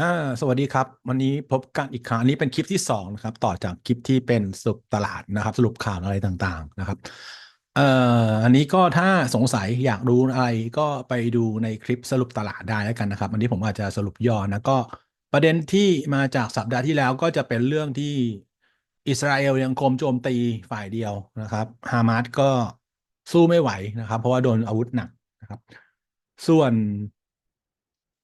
อ่าสวัสดีครับ วันนี้พบกันอีกครั้งอันนี้เป็นคลิปที่สองนะครับ ต่อจากคลิปที่เป็นสรุปตลาดนะครับ สรุปข่าวอะไรต่างๆนะครับเอ่ออันนี้ก็ถ้าสงสัยอยากรู้อะไรก็ไปดูในคลิปสรุปตลาดได้แล้วกันนะครับ อันนี้ผมอาจจะสรุปย่อนะก็ประเด็นที่มาจากสัปดาห์ที่แล้วก็จะเป็นเรื่องที่อิสราเอลยังคงโจมตีฝ่ายเดียวนะครับฮามาสก็สู้ไม่ไหวนะครับ เพราะว่าโดนอาวุธหนักนะครับ ส่วน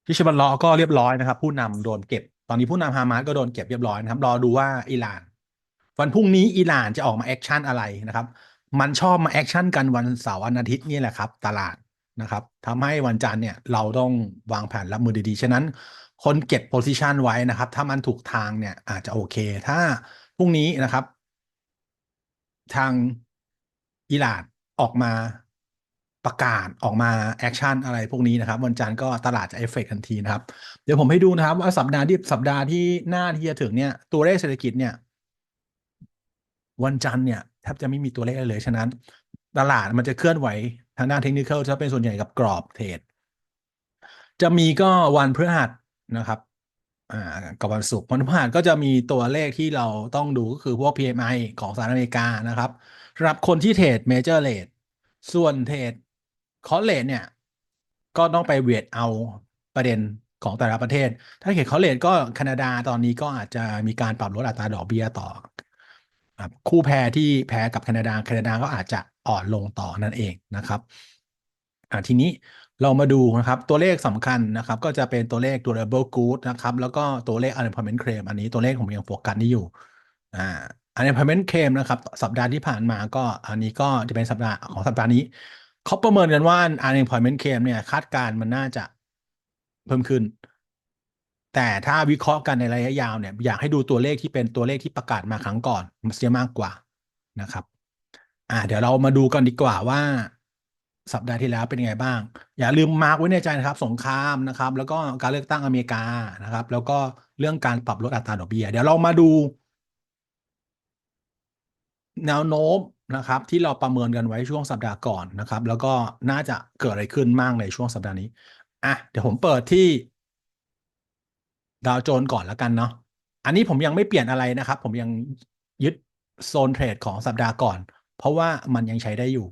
ฮิชบัลลอก็เรียบร้อยนะครับ ผู้นำโดนเก็บ ตอนนี้ผู้นำฮามาสก็โดนเก็บเรียบร้อยนะครับ รอดูว่าอิหร่าน วันพรุ่งนี้อิหร่านจะออกมาแอคชั่นอะไรนะครับ มันชอบมาแอคชั่นกันวันเสาร์วันอาทิตย์นี่แหละครับ ตลาดนะครับทำให้วันจันทร์เนี่ยเราต้องวางแผนรับมือดีๆ ฉะนั้นคนเก็บโพซิชันไว้นะครับ ถ้ามันถูกทางเนี่ยอาจจะโอเค ถ้าพรุ่งนี้นะครับ ทางอิหร่านออกมา ประกาศออกมาแอคชั่นอะไรพวกนี้นะครับ วันจันทร์ก็ตลาดจะเอฟเฟกทันทีนะครับ เดี๋ยวผมให้ดูนะครับ ว่าสัปดาห์ที่สัปดาห์ที่หน้าที่จะถึงเนี่ยตัวเลขเศรษฐกิจเนี่ย วันจันทร์เนี่ยแทบจะไม่มีตัวเลขอะไรเลยฉะนั้น ตลาดมันจะเคลื่อนไหวทางด้านเทคนิคจะเป็นส่วนใหญ่กับกรอบเทรดจะมีก็วันพฤหัสนะครับอ่ากับวันศุกร์วันพฤหัสก็จะมีตัวเลขที่เราต้องดูก็คือพวก PMI ของสหรัฐอเมริกานะครับสำหรับคนที่เทรดเมเจอร์เลทส่วนเทรด คอร์เลทเนี่ย ก็ต้องไปเวทเอาประเด็นของแต่ละประเทศ ถ้าเทรดคอร์เลทก็แคนาดาตอนนี้ก็อาจจะมีการปรับลดอัตราดอกเบี้ยต่อคู่แพ้ที่แพ้กับแคนาดาแคนาดาก็อาจจะอ่อนลงต่อนั่นเองนะครับทีนี้เรามาดูนะครับตัวเลขสำคัญนะครับก็จะเป็นตัวเลข durable good นะครับแล้วก็ตัวเลข unemployment claim อันนี้ตัวเลขผมยังโฟกัสนี่อยู่อ่า unemployment claim นะครับสัปดาห์ที่ผ่านมาก็อันนี้ก็จะเป็นสัปดาห์ของสัปดาห์นี้ เขาประเมินกันว่า unemployment claim เนี่ย คาดการณ์มันน่าจะเพิ่มขึ้น แต่ถ้าวิเคราะห์กันในระยะยาวเนี่ย อยากให้ดูตัวเลขที่เป็นตัวเลขที่ประกาศมาครั้งก่อนมันจะมากกว่านะครับ อ่า เดี๋ยวเรามาดูกันดีกว่าว่าสัปดาห์ที่แล้วเป็นยังไงบ้าง อย่าลืมมาร์กไว้ในใจนะครับ สงครามนะครับ แล้วก็การเลือกตั้งอเมริกานะครับ แล้วก็เรื่องการปรับลดอัตราดอกเบี้ยเดี๋ยวเรามาดู แนวโน้ม นะครับที่เราประเมินกันไว้ช่วงสัปดาห์ก่อนนะครับ แล้วก็น่าจะเกิดอะไรขึ้นมากในช่วงสัปดาห์นี้อะเดี๋ยวผมเปิดที่ดาวโจนก่อนแล้วกันเนาะอันนี้ผมยังไม่เปลี่ยนอะไรนะครับ ผมยังยึดโซนเทรดของสัปดาห์ก่อน เพราะว่ามันยังใช้ได้อยู่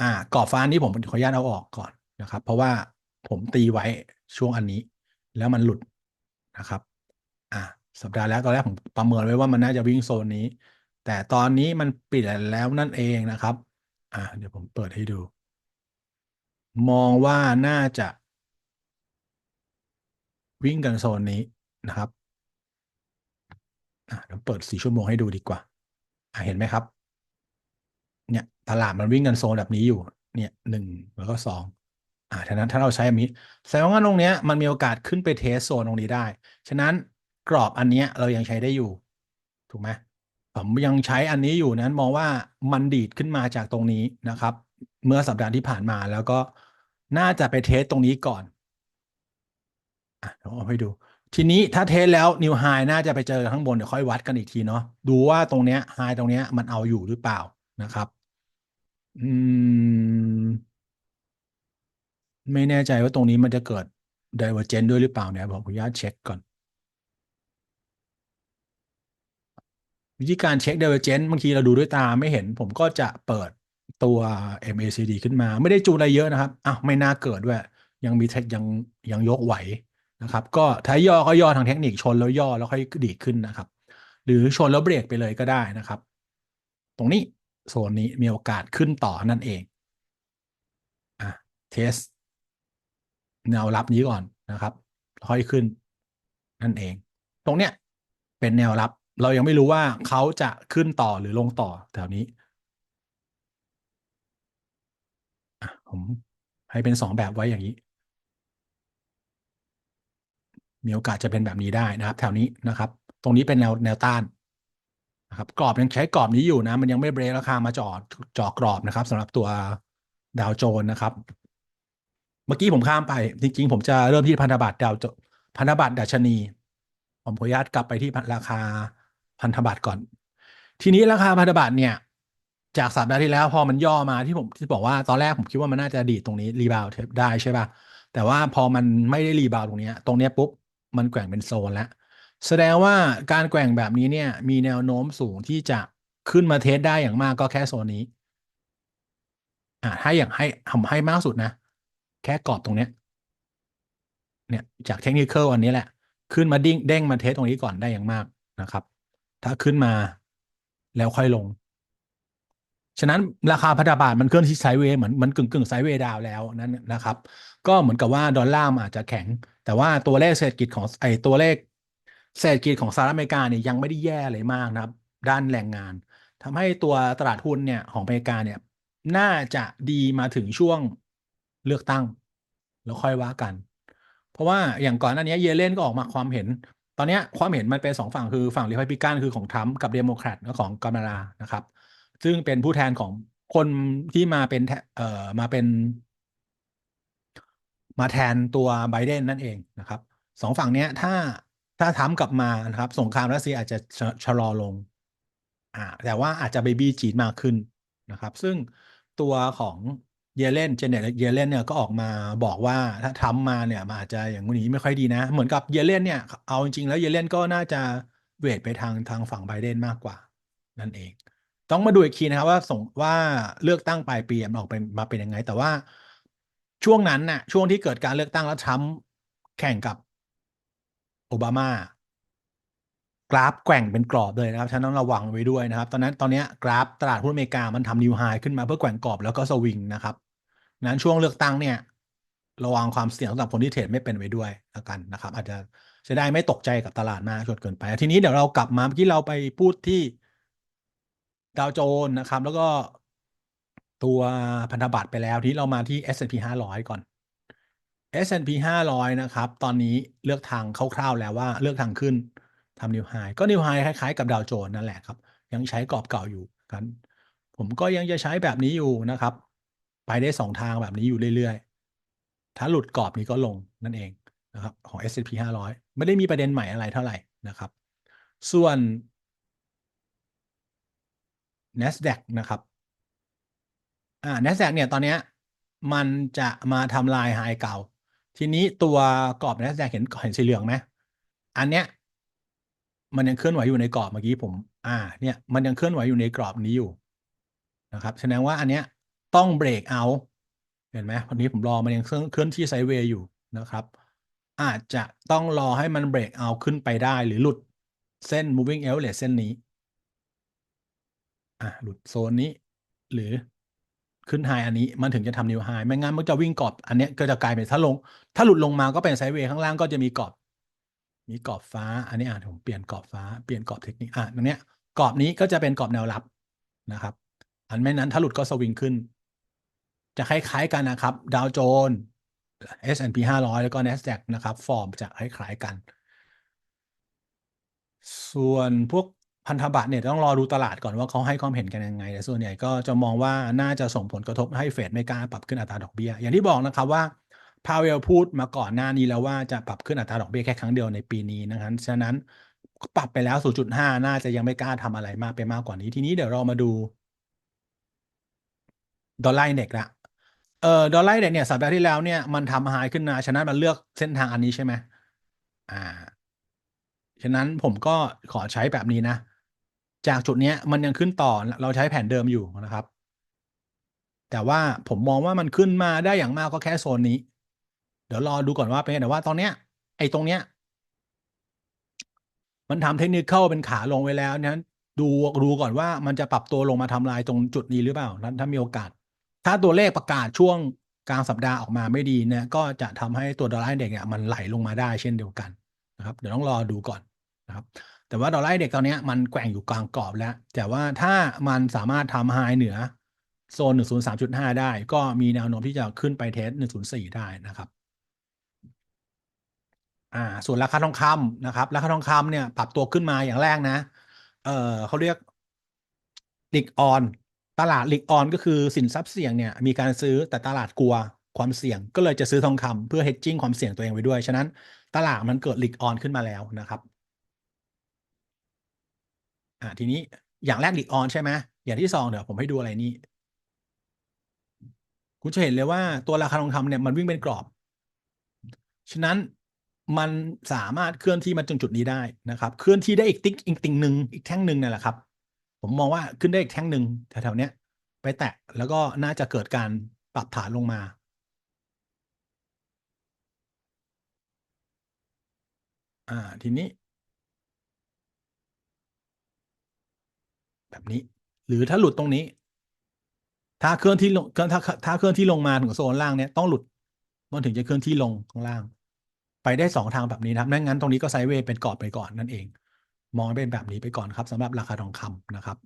อ่ากรอบฟ้านี้ผมขออนุญาตเอาออกก่อนนะครับ เพราะว่าผมตีไว้ช่วงอันนี้ แล้วมันหลุดนะครับ อ่าสัปดาห์แล้วตอนแรกผมประเมินไว้ว่ามันน่าจะวิ่งโซนนี้ แต่ตอนนี้มันปิดแล้วนั่นเองนะครับ อ่าเดี๋ยวผมเปิดให้ดู มองว่าน่าจะ วิ่งกันโซนนี้นะครับอ่าเดี๋ยวเปิดสี่ชั่วโมงให้ดูดีกว่า อ่าเห็นไหมครับ เนี่ยตลาดมันวิ่งกันโซนแบบนี้อยู่ เนี่ยหนึ่งแล้วก็สองอ่าฉะนั้นถ้าเราใช้อันนี้แสดงว่าตรงเนี้ยมันมีโอกาสขึ้นไปเทสโซนตรงนี้ได้ ฉะนั้นกรอบอันเนี้ยเรายังใช้ได้อยู่ ถูกไหม ผมยังใช้อันนี้อยู่นั้นมองว่ามันดีดขึ้นมาจากตรงนี้นะครับ เมื่อสัปดาห์ที่ผ่านมาแล้วก็น่าจะไปเทสตรงนี้ก่อนอะเดี๋ยวเอาให้ดู ทีนี้ถ้าเทสแล้วนิวไฮน่าจะไปเจอข้างบนเดี๋ยวค่อยวัดกันอีกทีเนาะดูว่าตรงเนี้ยไฮตรงเนี้ยมันเอาอยู่หรือเปล่านะครับ อืม ไม่แน่ใจว่าตรงนี้มันจะเกิด d i v e r g e n ด้วยหรือเปล่าเนี่ยผมขออนุญาตเช็คก่อน วิธีการเช็ค divergence บางทีเราดูด้วยตาไม่เห็น ผมก็จะเปิดตัว MACD ขึ้นมา ไม่ได้จูนอะไรเยอะนะครับอ้าวไม่น่าเกิดด้วย ยังมีเทคยังยังยกไหวนะครับ ก็ถ้าย่อก็ย่อทางเทคนิคชนแล้วย่อแล้วค่อยดีขึ้นนะครับ หรือชนแล้วเบรกไปเลยก็ได้นะครับ ตรงนี้โซนนี้มีโอกาสขึ้นต่อนั่นเองอะเทสแนวรับนี้ก่อนนะครับค่อยขึ้นนั่นเอง ตรงเนี้ยเป็นแนวรับ เรายังไม่รู้ว่าเขาจะขึ้นต่อหรือลงต่อแถวนี้ผมให้เป็นสองแบบไว้อย่างนี้ มีโอกาสจะเป็นแบบนี้ได้นะครับ แถวนี้นะครับ ตรงนี้เป็นแนวแนวต้านนะครับ กรอบยังใช้กรอบนี้อยู่นะ มันยังไม่เบรกราคามาจอดจอกรอบนะครับสำหรับตัวดาวโจนส์นะครับ เมื่อกี้ผมข้ามไป จริงๆ ผมจะเริ่มที่พันธบัตรดาวโจพันธบัตรดัชนี ผมขออนุญาตกลับไปที่ราคา พันธบัตรก่อน ทีนี้ราคาพันธบัตรเนี่ย จากสัปดาห์ที่แล้วพอมันย่อมาที่ผมที่บอกว่าตอนแรกผมคิดว่ามันน่าจะดีตรงนี้รีบาวได้ใช่ป่ะแต่ว่าพอมันไม่ได้รีบาวตรงนี้ตรงนี้ปุ๊บมันแกว่งเป็นโซนแล้ว แสดงว่าการแกว่งแบบนี้เนี่ย มีแนวโน้มสูงที่จะขึ้นมาเทสได้อย่างมากก็แค่โซนนี้อ่าถ้าอย่างให้ทำให้มากสุดนะ แค่กรอบตรงเนี้ยเนี่ยจากเทคนิคอันนี้แหละ ขึ้นมาดิ้งเด้งมาเทสตรงนี้ก่อนได้อย่างมากนะครับ ถ้าขึ้นมาแล้วค่อยลง ฉะนั้นราคาพันธบัตรมันเคลื่อนที่ไซด์เวย์เหมือนมันกึ่งกึ่งไซด์เวย์ดาวแล้วนั้นนะครับ ก็เหมือนกับว่าดอลลาร์มอาจจะแข็ง แต่ว่าตัวเลขเศรษฐกิจของไอตัวเลขเศรษฐกิจของสหรัฐอเมริกาเนี่ยยังไม่ได้แย่เลยมากนะครับ ด้านแรงงานทำให้ตัวตลาดหุ้นเนี่ยของอเมริกาเนี่ยน่าจะดีมาถึงช่วงเลือกตั้ง แล้วค่อยว่ากัน เพราะว่าอย่างก่อนหน้านี้เยเลนก็ออกมาความเห็น ตอนนี้ความเห็นมันเป็นสองฝั่งคือฝั่งริพับลิกันคือของทรัมป์กับเดโมแครตของกามาลานะครับ ซึ่งเป็นผู้แทนของคนที่มาเป็นเอ่อมาเป็น มาแทนตัวไบเดนนั่นเองนะครับสองฝั่งเนี้ยถ้าถ้าทำกลับมานะครับ สงครามรัสเซียอาจจะชะชะลอลงอ่าแต่ว่าอาจจะเบบี้จีนมากขึ้นนะครับ ซึ่งตัวของ เยเลนเจเน็ตเยเลนเนี่ยก็ออกมาบอกว่าถ้าทำมาเนี่ยมันอาจจะอย่างนี้ไม่ค่อยดีนะ เหมือนกับเยเลนเนี่ยเอาจริงๆแล้วเยเลนก็น่าจะเวทไปทางทางฝั่งไบเดนมากกว่า นั่นเอง ต้องมาดูอีกทีนะครับว่าส่งว่าเลือกตั้งปลายปีมันออกเป็นมาเป็นยังไง แต่ว่าช่วงนั้นน่ะช่วงที่เกิดการเลือกตั้งแล้วทรัมป์แข่งกับโอบามากราฟแกว่งเป็นกรอบเลยนะครับ ฉะนั้นต้องระวังไว้ด้วยนะครับ ตอนนั้นตอนนี้กราฟตลาดหุ้นอเมริกามันทำนิวไฮขึ้นมาเพื่อแกว่งกรอบแล้วก็สวิงนะครับ นั้นช่วงเลือกตั้งเนี่ย ระวังความเสี่ยงสำหรับคนที่เทรดไม่เป็นไว้ด้วยแล้วกันนะครับ อาจจะจะได้ไม่ตกใจกับตลาดมากจนเกินไป ทีนี้เดี๋ยวเรากลับมาเมื่อกี้เราไปพูดที่ดาวโจนส์นะครับ แล้วก็ตัวพันธบัตรไปแล้วที่เรามาที่ S&P 500 ก่อน S&P 500 นะครับ ตอนนี้เลือกทางคร่าวๆแล้วว่าเลือกทางขึ้นทำนิวไฮก็นิวไฮคล้ายๆกับดาวโจนส์นั่นแหละครับ ยังใช้กรอบเก่าอยู่กัน ผมก็ยังจะใช้แบบนี้อยู่นะครับ ไปได้สองทางแบบนี้อยู่เรื่อยๆ ถ้าหลุดกรอบนี้ก็ลงนั่นเองนะครับของ S&P 500 ไม่ได้มีประเด็นใหม่อะไรเท่าไหร่นะครับ ส่วน NASDAQ นะครับอ่า NASDAQ เนี่ยตอนนี้มันจะมาทำลายไฮเก่า ทีนี้ตัวกรอบ NASDAQ เห็นเห็นสีเหลืองไหมอันเนี้ยมันยังเคลื่อนไหวอยู่ในกรอบเมื่อกี้ผม อ่า เนี่ย มันยังเคลื่อนไหวอยู่ในกรอบนี้อยู่นะครับ แสดงว่าอันเนี้ย ต้องเบรกเอาเห็นไหมวันนี้ผมรอมันยังเคลื่อนเคลื่อนที่ไซด์เวย์อยู่นะครับ อาจจะต้องรอให้มันเบรกเอาขึ้นไปได้หรือหลุดเส้น moving average เส้นนี้อะหลุดโซนนี้ หรือขึ้นไฮอันนี้มันถึงจะทำนิวไฮไม่งั้นมันจะวิ่งกรอบ อันนี้ก็จะกลายเป็นถ้าลง ถ้าหลุดลงมาก็เป็นไซด์เวย์ข้างล่างก็จะมีกรอบ มีกรอบฟ้า อันนี้อะผมเปลี่ยนกรอบฟ้าเปลี่ยนกรอบเทคนิคอะตรงเนี้ยกรอบนี้ก็จะเป็นกรอบแนวรับนะครับ อันไม่นั้นถ้าหลุดก็สวิงขึ้น จะคล้ายๆกันนะครับดาวโจนส์ S&P 500 แล้วก็ NASDAQ นะครับฟอร์มจะคล้ายๆกัน ส่วนพวกพันธบัตรเนี่ยต้องรอดูตลาดก่อนว่าเขาให้ความเห็นกันยังไงแต่ส่วนใหญ่ก็จะมองว่าน่าจะส่งผลกระทบให้เฟดไม่กล้าปรับขึ้นอัตราดอกเบี้ย อย่างที่บอกนะครับว่าพาเวลพูดมาก่อนหน้านี้แล้วว่าจะปรับขึ้นอัตราดอกเบี้ยแค่ครั้งเดียวในปีนี้นะครับฉะนั้นปรับไปแล้ว 0.5 น่าจะยังไม่กล้าทำอะไรมากไปมากกว่านี้ ทีนี้เดี๋ยวเรามาดูดอลลาร์อินเด็กละ เออดอลลาร์เด็กซ์เนี่ยสัปดาห์ที่แล้วเนี่ยมันทำไฮขึ้นมาฉะนั้นมันเลือกเส้นทางอันนี้ใช่ไหมอ่า ฉะนั้นผมก็ขอใช้แบบนี้นะ จากจุดเนี้ยมันยังขึ้นต่อเราใช้แผนเดิมอยู่นะครับ แต่ว่าผมมองว่ามันขึ้นมาได้อย่างมากก็แค่โซนนี้ เดี๋ยวรอดูก่อนว่าเป็นแต่ว่าตอนเนี้ย ไอ้ตรงเนี้ย มันทำเทคนิคเข้าเป็นขาลงไว้แล้วนั้นดูดูก่อนว่ามันจะปรับตัวลงมาทำลายตรงจุดนี้หรือเปล่านั้นถ้ามีโอกาส ถ้าตัวเลขประกาศช่วงกลางสัปดาห์ออกมาไม่ดีเนี่ยก็จะทำให้ตัวดอลลาร์อินเด็กซ์เนี่ยมันไหลลงมาได้เช่นเดียวกันนะครับเดี๋ยวต้องรอดูก่อนนะครับแต่ว่าดอลลาร์อินเด็กซ์ตอนนี้มันแกว่งอยู่กลางกรอบแล้ว แต่ว่าถ้ามันสามารถทำไฮเหนือโซน 103.5 ได้ ก็มีแนวโน้มที่จะขึ้นไปเทส 104 ได้นะครับอ่าส่วนราคาทองคำนะครับ ราคาทองคำเนี่ยปรับตัวขึ้นมาอย่างแรกนะ เออเขาเรียกลิกออน ตลาดหลิกออนก็คือสินทรัพย์เสี่ยงเนี่ยมีการซื้อแต่ตลาดกลัวความเสี่ยงก็เลยจะซื้อทองคำเพื่อ hedging ความเสี่ยงตัวเองไว้ด้วย ฉะนั้นตลาดมันเกิดหลิกออนขึ้นมาแล้วนะครับอ่าทีนี้อย่างแรกหลิกออนใช่ไหมอย่างที่สองเดี๋ยวผมให้ดูอะไรนี่คุณจะเห็นเลยว่าตัวราคาทองคำเนี่ยมันวิ่งเป็นกรอบ ฉะนั้นมันสามารถเคลื่อนที่มาจนจุดนี้ได้นะครับ เคลื่อนที่ได้อีกติ๊กอีกติ่งหนึ่งอีกแท่งหนึ่งนั่นแหละครับ ผมมองว่าขึ้นได้อีกแท่งหนึ่งแถวๆเนี้ย ไปแตะแล้วก็น่าจะเกิดการปรับฐานลงมา อ่าทีนี้ แบบนี้ หรือถ้าหลุดตรงนี้ ถ้าเคลื่อนที่ลงถ้าถ้าถ้าเคลื่อนที่ลงมาถึงโซนล่างเนี้ยต้องหลุดมันถึงจะเคลื่อนที่ลงข้างล่าง ไปได้สองทางแบบนี้นะครับไม่งั้นตรงนี้ก็ไซด์เวย์เป็นกรอบไปก่อนนั่นเอง มองเป็นแบบนี้ไปก่อนครับสำหรับราคาทองคำนะครับ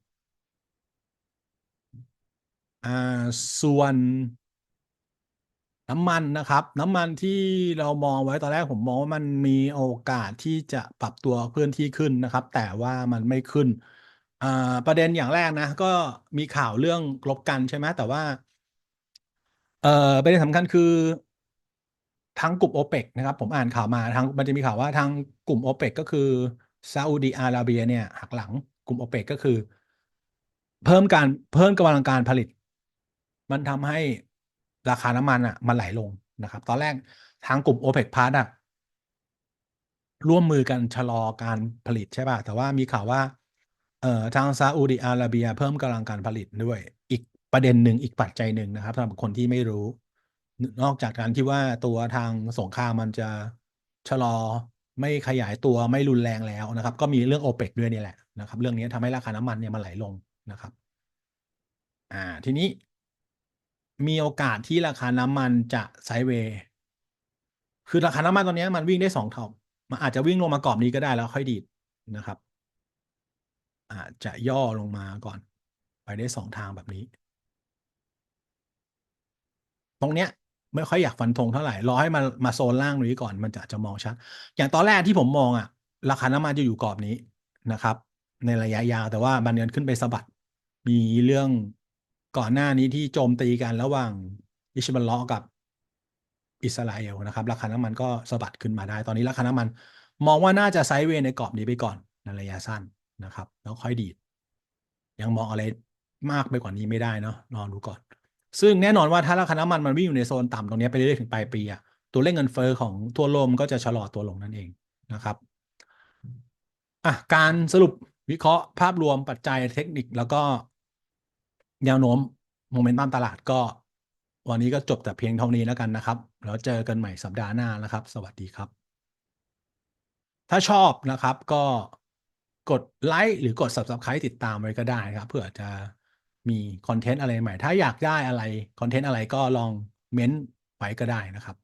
อ่าส่วนน้ำมันนะครับ น้ำมันที่เรามองไว้ตอนแรกผมมองว่ามันมีโอกาสที่จะปรับตัวเคลื่อนที่ขึ้นนะครับ แต่ว่ามันไม่ขึ้นอ่าประเด็นอย่างแรกนะ ก็มีข่าวเรื่องลบกันใช่ไหมแต่ว่าเอ่อประเด็นสำคัญคือทางกลุ่มโอเปกนะครับ ผมอ่านข่าวมาทางมันจะมีข่าวว่าทางกลุ่มโอเปกก็คือ ซาอุดีอาระเบียเนี่ยหักหลังกลุ่มโอเปกก็คือ เพิ่มการเพิ่มกำลังการผลิต มันทำให้ราคาน้ำมันอะมันไหลลงนะครับ ตอนแรกทางกลุ่มโอเปกพาร์ตอะร่วมมือกันชะลอการผลิตใช่ป่ะแต่ว่ามีข่าวว่าเอ่อทางซาอุดิอาระเบีย เพิ่มกำลังการผลิตด้วย อีกประเด็นหนึ่งอีกปัจจัยหนึ่งนะครับสำหรับคนที่ไม่รู้ นอกจากการที่ว่าตัวทางสงครามมันจะชะลอ ไม่ขยายตัวไม่รุนแรงแล้วนะครับ ก็มีเรื่องโอเปกด้วยนี่แหละนะครับ เรื่องนี้ทำให้ราคาน้ำมันเนี่ยมันไหลลงนะครับ อ่าทีนี้มีโอกาสที่ราคาน้ำมันจะไซด์เวย์คือราคาน้ำมันตอนนี้มันวิ่งได้สองเท่ามันอาจจะวิ่งลงมากรอบนี้ก็ได้แล้วค่อยดีดนะครับ อาจจะย่อลงมาก่อน ไปได้สองทางแบบนี้ ตรงเนี้ย ไม่ค่อยอยากฟันธงเท่าไหร่ รอให้มันมาโซนล่างนี้ก่อนมันจะจะมองชัด อย่างตอนแรกที่ผมมองอะราคาน้ำมันจะอยู่กรอบนี้นะครับ ในระยะยาวแต่ว่ามันเดินขึ้นไปสะบัด มีเรื่องก่อนหน้านี้ที่โจมตีกันระหว่างอิชบัลเลาะกับอิสราเอลนะครับ ราคาน้ำมันก็สะบัดขึ้นมาได้ ตอนนี้ราคาน้ำมัน มองว่าน่าจะไซด์เวย์ในกรอบนี้ไปก่อนในระยะสั้นนะครับ แล้วค่อยดีดยังมองอะไรมากไปกว่านี้ไม่ได้เนาะรอดูก่อน ซึ่งแน่นอนว่าถ้าราคาน้ำมันมันวิ่งอยู่ในโซนต่ำตรงนี้ไปเรื่อยๆถึงปลายปีอะตัวเลขเงินเฟอ้อของทั่วโลกมันก็จะชะลอตัวลงนั่นเองนะครับอะการสรุปวิเคราะห์ภาพรวมปัจจัยเทคนิคแล้วก็แนวโน้มโมเมนตัมตลาดก็ วันนี้ก็จบแต่เพียงเท่านี้แล้วกันนะครับ แล้วเจอกันใหม่สัปดาห์หน้านะครับ สวัสดีครับ ถ้าชอบนะครับก็กดไลค์หรือกด Subscribe ติดตามไว้ก็ได้ครับเพื่อจะ มีคอนเทนต์อะไรใหม่ ถ้าอยากได้อะไรคอนเทนต์อะไรก็ลองเม้นต์ไว้ก็ได้นะครับ